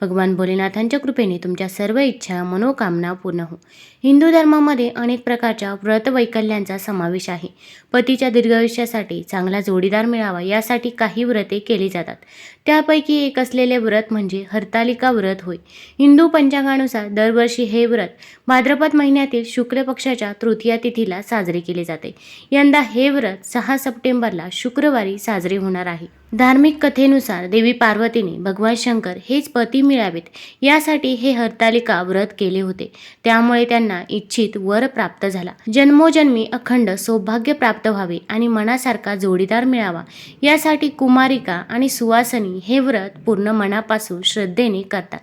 भगवान भोलेनाथांच्या कृपेने तुमच्या सर्व इच्छा मनोकामना पूर्ण हो हिंदू धर्मामध्ये अनेक प्रकारच्या व्रत वैकल्यांचा समावेश आहे. पतीच्या दीर्घायुष्यासाठी चांगला जोडीदार मिळावा यासाठी काही व्रते केली जातात. त्यापैकी एक असलेले व्रत म्हणजे हरतालिका व्रत होय. हिंदू पंचांगानुसार दरवर्षी हे व्रत भाद्रपद महिन्यातील शुक्ल पक्षाच्या तृतीया तिथीला साजरे केले जाते. यंदा हे व्रत सहा सप्टेंबरला शुक्रवारी साजरे होणार आहे. धार्मिक कथेनुसार देवी पार्वतीने भगवान शंकर हेच पती मिळावेत. यासाठी हे हरतालिका व्रत केले होते. त्यामुळे त्यांना इच्छित वर प्राप्त झाला. जन्मोजन्मी अखंड सौभाग्य प्राप्त व्हावे आणि मनासारखा जोडीदार मिळावा. यासाठी कुमारिका आणि सुवासनी हे व्रत पूर्ण मनापासून श्रद्धेने करतात.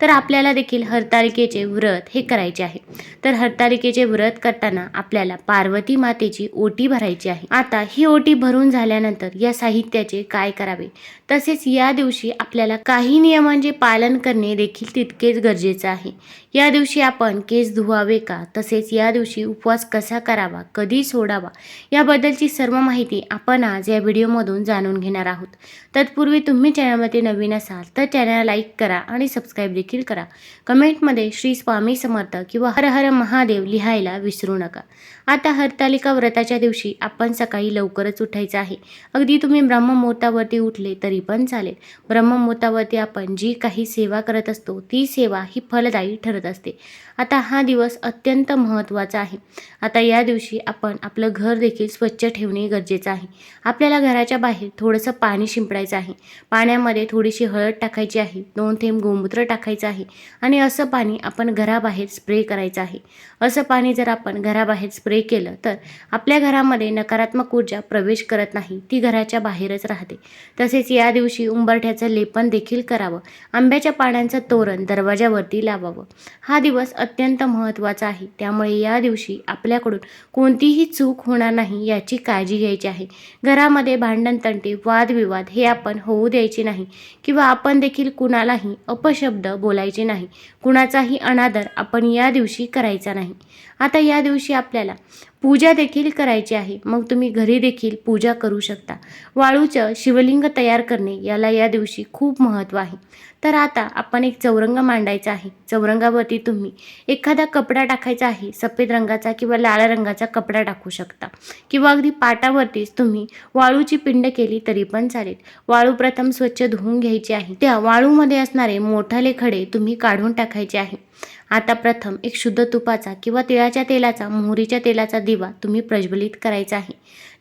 तर आपल्याला देखील हरतालिकेचे व्रत हे करायचे आहे. तर हरतालिकेचे व्रत करताना आपल्याला पार्वती मातेची ओटी भरायची आहे. आता ही ओटी भरून झाल्यानंतर या साहित्याचे काय करावे? तसेच या दिवशी आपल्याला काही नियमांचे पालन करणे देखील तितकेच गरजेचं आहे. या दिवशी आपण केस धुवावे का? तसेच या दिवशी उपवास कसा करावा? कधी सोडावा? याबद्दलची सर्व माहिती आपण आज या व्हिडिओमधून जाणून घेणार आहोत. तत्पूर्वी तुम्ही चॅनलमध्ये नवीन असाल तर चॅनलला लाईक करा आणि सबस्क्राईब देखील करा. कमेंटमध्ये श्री स्वामी समर्थ किंवा हर हर महादेव लिहायला विसरू नका. आता हरतालिका व्रताच्या दिवशी आपण सकाळी लवकरच उठायचं आहे. अगदी तुम्ही ब्रह्ममुहूर्तावरती उठले तरी पण चालेल. ब्रह्ममुहूर्तावरती आपण जी काही सेवा करत असतो ती सेवा ही फलदायी ठरत असते. आता हा दिवस अत्यंत महत्त्वाचा आहे. आता या दिवशी आपण आपलं घर देखील स्वच्छ ठेवणे गरजेचं आहे. आपल्याला घराच्या बाहेर थोडंसं पाणी शिंपडायचं आहे. पाण्यामध्ये थोडीशी हळद टाकायची आहे. दोन थेंब गोमूत्र टाकायचं आहे. आणि असं पाणी आपण घराबाहेर स्प्रे करायचं आहे. असं पाणी जर आपण घराबाहेर स्प्रे केलं तर आपल्या घरामध्ये नकारात्मक ऊर्जा प्रवेश करत नाही ती घराच्या बाहेरच राहते. तसेच या दिवशी उंबरठ्याचं लेपन देखील करावं आंब्याच्या पाण्याचं तोरण दरवाजावरती लावावं. हा दिवस अत्यंत महत्त्वाचा आहे. त्यामुळे या दिवशी आपल्याकडून कोणतीही चूक होणार नाही याची काळजी घ्यायची आहे. घरामध्ये भांडण तंटे वादविवाद हे आपण होऊ द्यायचे नाही किंवा आपण देखील कुणालाही अपशब्द बोलायचे नाही. कुणाचाही अनादर आपण या दिवशी करायचा नाही. आता या दिवशी आपल्याला पूजा देखील करायची आहे. मग तुम्ही घरी देखील पूजा करू शकता. वाळूचं शिवलिंग तयार करणे याला या दिवशी खूप महत्त्व आहे. तर आता आपण एक चौरंग मांडायचा आहे. चौरंगावरती तुम्ही एखादा कपडा टाकायचा आहे. सफेद रंगाचा किंवा लाल रंगाचा कपडा टाकू शकता. किंवा अगदी पाटावरतीच तुम्ही वाळूची पिंड केली तरी पण चालेल. वाळू प्रथम स्वच्छ धुवून घ्यायची आहे. त्या वाळूमध्ये असणारे मोठाले खडे तुम्ही काढून टाकायचे आहे. आता प्रथम एक शुद्ध तुपाचा किंवा तिळाच्या तेलाचा मोहरीच्या तेलाचा दिवा तुम्ही प्रज्वलित करायचा आहे.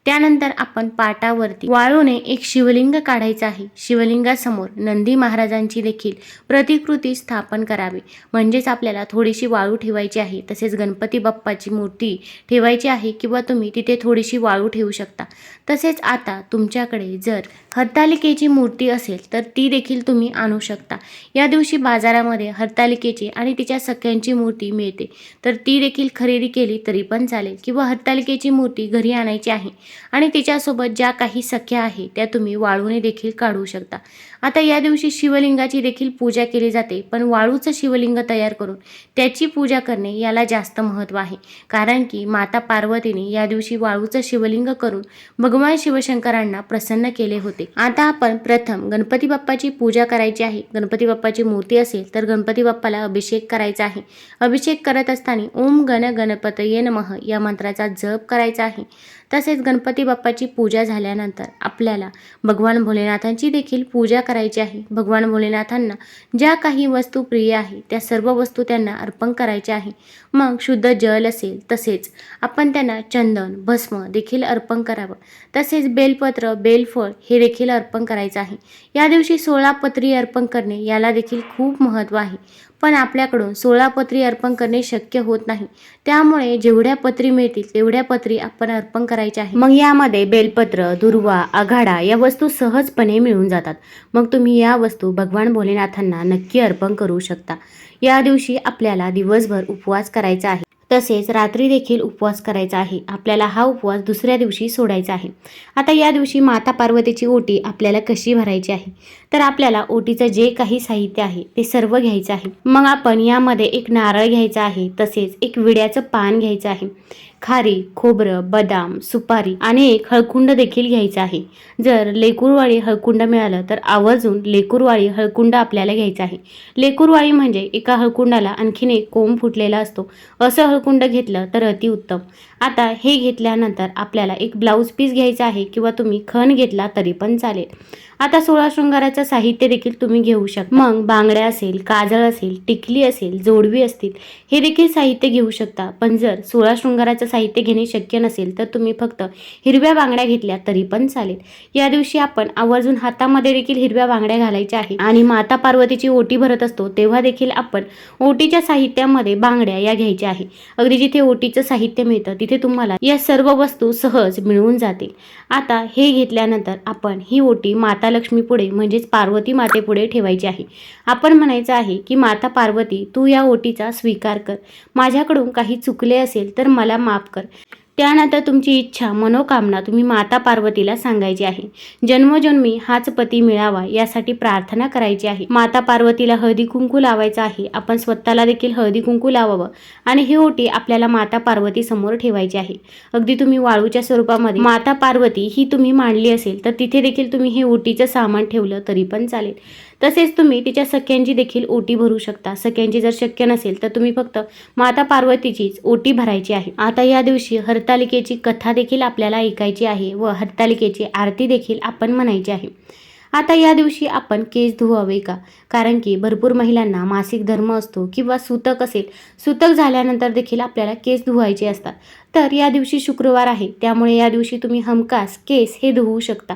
त्यानंतर आपण पाटावरती वाळूने एक शिवलिंग काढायचं आहे. शिवलिंगासमोर नंदी महाराजांची देखील प्रतिकृती स्थापन करावी. म्हणजेच आपल्याला थोडीशी वाळू ठेवायची आहे तसेच गणपती बाप्पाची मूर्ती ठेवायची आहे किंवा तुम्ही तिथे थोडीशी वाळू ठेवू शकता. तसेच आता तुमच्याकडे जर हरतालिकेची मूर्ती असेल तर ती देखील तुम्ही आणू शकता. या दिवशी बाजारामध्ये हरतालिकेची आणि तिच्या सख्यांची मूर्ती मिळते. तर ती देखील खरेदी केली तरी पण चालेल किंवा हरतालिकेची मूर्ती घरी आणायची आहे आणि तिच्यासोबत ज्या काही सख्या आहे त्या तुम्ही वाळूने देखील काढू शकता. आता या दिवशी शिवलिंगाची देखील पूजा केली जाते पण वाळूचं शिवलिंग तयार करून त्याची पूजा करणे याला जास्त महत्त्व आहे. कारण की माता पार्वतीने या दिवशी वाळूचं शिवलिंग करून भगवान शिवशंकरांना प्रसन्न केले होते. आता आपण प्रथम गणपती बाप्पाची पूजा करायची आहे. गणपती बाप्पाची मूर्ती असेल तर गणपती बाप्पाला अभिषेक करायचा आहे. अभिषेक करत असताना ओम गण गणपतये नमः या मंत्राचा जप करायचा आहे. तसेच गणपती बाप्पाची पूजा झाल्यानंतर आपल्याला भगवान भोलेनाथांची देखील पूजा करायची आहे. भगवान भोलेनाथांना ज्या काही वस्तू प्रिय आहे त्या सर्व वस्तू त्यांना अर्पण करायच्या आहे. मग शुद्ध जल असेल तसेच आपण त्यांना चंदन भस्म देखील अर्पण करावं. तसेच बेलपत्र बेलफळ हे देखील अर्पण करायचं आहे. या दिवशी सोळा पत्री अर्पण करणे याला देखील खूप महत्त्व आहे. पण आपल्याकडून सोळा पत्री अर्पण करणे शक्य होत नाही. त्यामुळे जेवढ्या पत्री मिळतील तेवढ्या पत्री आपण अर्पण करायच्या आहे मग यामध्ये बेलपत्र दुर्वा आघाडा या वस्तू सहजपणे मिळून जातात. मग तुम्ही या वस्तू भगवान भोलेनाथांना नक्की अर्पण करू शकता. या दिवशी आपल्याला दिवसभर उपवास करायचा आहे. तसेच रात्री देखील उपवास करायचा आहे. आपल्याला हा उपवास दुसऱ्या दिवशी सोडायचा आहे. आता या दिवशी माता पार्वतीची ओटी आपल्याला कशी भरायची आहे? तर आपल्याला ओटीचं जे काही साहित्य आहे ते सर्व घ्यायचं आहे. मग आपण यामध्ये एक नारळ घ्यायचा आहे तसेच एक विड्याचं पान घ्यायचं आहे. खारी खोबरं बदाम सुपारी आणि एक हळकुंड देखील घ्यायचा आहे. जर लेकूरवाळी हळकुंड मिळालं तर आवर्जून लेकूरवाळी हळकुंड आपल्याला घ्यायचं आहे. लेकूरवाळी म्हणजे एका हळकुंडाला आणखीन एक कोंब फुटलेला असतो. असं हळकुंड घेतलं तर अतिउत्तम आता हे घेतल्यानंतर आपल्याला एक ब्लाऊज पीस घ्यायचा आहे किंवा तुम्ही खण घेतला तरी पण चालेल. आता सोळा शृंगाराचं साहित्य देखील तुम्ही घेऊ शकता मग बांगड्या असेल काजळ असेल टिकली असेल जोडवी असतील हे देखील साहित्य घेऊ शकता. पण जर सोळा शृंगाराचं साहित्य घेणे शक्य नसेल तर तुम्ही फक्त हिरव्या बांगड्या घेतल्या तरी पण चालेल. या दिवशी आपण आवर्जून हातामध्ये देखील हिरव्या बांगड्या घालायच्या आहे आणि माता पार्वतीची ओटी भरत असतो तेव्हा देखील आपण ओटीच्या साहित्यामध्ये बांगड्या या घ्यायच्या आहे अगदी जिथे ओटीचं साहित्य मिळतं तिथे तुम्हाला या सर्व वस्तू सहज मिळून जातील. आता हे घेतल्यानंतर आपण ही ओटी माता लक्ष्मी पुढे म्हणजेच पार्वती मातेपुढे ठेवायची आहे. आपण म्हणायचं आहे की माता पार्वती तू या ओटीचा स्वीकार कर. माझ्याकडून काही चुकले असेल तर मला माफ कर. त्यानंतर तुमची इच्छा मनोकामना तुम्ही माता पार्वतीला सांगायची आहे. जन्मजन्मी हाच पती मिळावा यासाठी प्रार्थना करायची आहे. माता पार्वतीला हळदी कुंकू लावायचं आहे. आपण स्वतःला देखील हळदी कुंकू लावावं आणि ही ओटी आपल्याला माता पार्वती समोर ठेवायची आहे. अगदी तुम्ही वाळूच्या स्वरूपामध्ये माता पार्वती ही तुम्ही मांडली असेल तर तिथे देखील तुम्ही हे ओटीचं सामान ठेवलं तरी पण चालेल. तसेच तुम्ही तिच्या सख्यांची देखील ओटी भरू शकता. सख्यांची जर शक्य नसेल तर तुम्ही फक्त माता पार्वतीचीच ओटी भरायची आहे. आता या दिवशी हरतालिकेची कथा देखील आपल्याला ऐकायची आहे व हरतालिकेची आरती देखील आपण म्हणायची आहे. आता या दिवशी आपण केस धुवावे का? कारण की भरपूर महिलांना मासिक धर्म असतो किंवा सूतक असेल सूतक झाल्यानंतर देखील आपल्याला केस धुवायचे असतात. तर या दिवशी शुक्रवार आहे त्यामुळे या दिवशी तुम्ही हमखास केस हे धुवू शकता.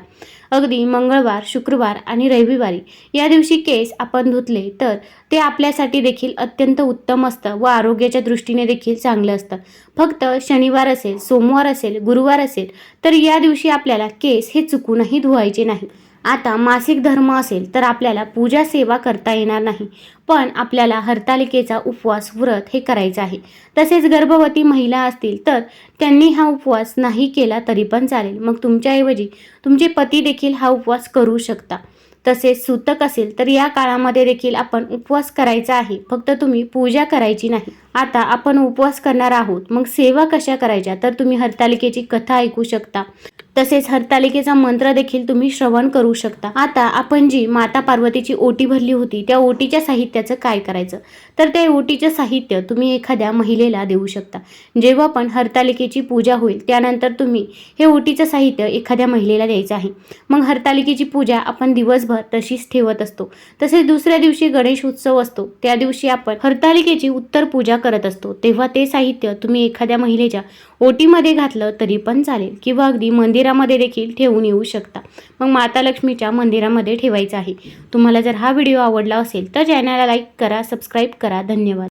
अगदी मंगळवार शुक्रवार आणि रविवारी या दिवशी केस आपण धुतले तर ते आपल्यासाठी देखील अत्यंत उत्तम असतं व आरोग्याच्या दृष्टीने देखील चांगलं असतं. फक्त शनिवार असेल सोमवार असेल गुरुवार असेल तर या दिवशी आपल्याला केस हे चुकूनही धुवायचे नाही. आता मासिक धर्म असेल तर आपल्याला पूजा सेवा करता येणार नाही. पण आपल्याला हरतालिकेचा उपवास व्रत हे करायचं आहे. तसेच गर्भवती महिला असतील तर त्यांनी हा उपवास नाही केला तरी पण चालेल. मग तुमच्याऐवजी तुमचे पती देखील हा उपवास करू शकता. तसेच सूतक असेल तर या काळामध्ये देखील आपण उपवास करायचा आहे. फक्त तुम्ही पूजा करायची नाही. आता आपण उपवास करणार आहोत. मग सेवा कशा करायच्या? तर तुम्ही हरतालिकेची कथा ऐकू शकता. तसेच हरतालिकेचा मंत्र देखील तुम्ही श्रवण करू शकता. आता आपण जी माता पार्वतीची ओटी भरली होती त्या ओटीच्या साहित्याचं काय करायचं? तर ते ओटीचं साहित्य तुम्ही एखाद्या महिलेला देऊ शकता. जेव्हा पण हरतालिकेची पूजा होईल त्यानंतर तुम्ही हे ओटीचं साहित्य एखाद्या महिलेला द्यायचं आहे. मग हरतालिकेची पूजा आपण दिवसभर तशीच ठेवत असतो. तसेच दुसऱ्या दिवशी गणेश उत्सव असतो. त्या दिवशी आपण हरतालिकेची उत्तर पूजा करत असतो. तेव्हा ते साहित्य तुम्ही एखाद्या महिलेच्या ओटीमध्ये घातलं तरी पण चालेल. किंवा अगदी मंदिर मंदिरामध्ये देखील ठेवून येऊ शकता. मग माता लक्ष्मीच्या मंदिरामध्ये ठेवायचं आहे. तुम्हाला जर हा व्हिडिओ आवडला असेल तर चॅनलला लाईक करा सबस्क्राईब करा. धन्यवाद.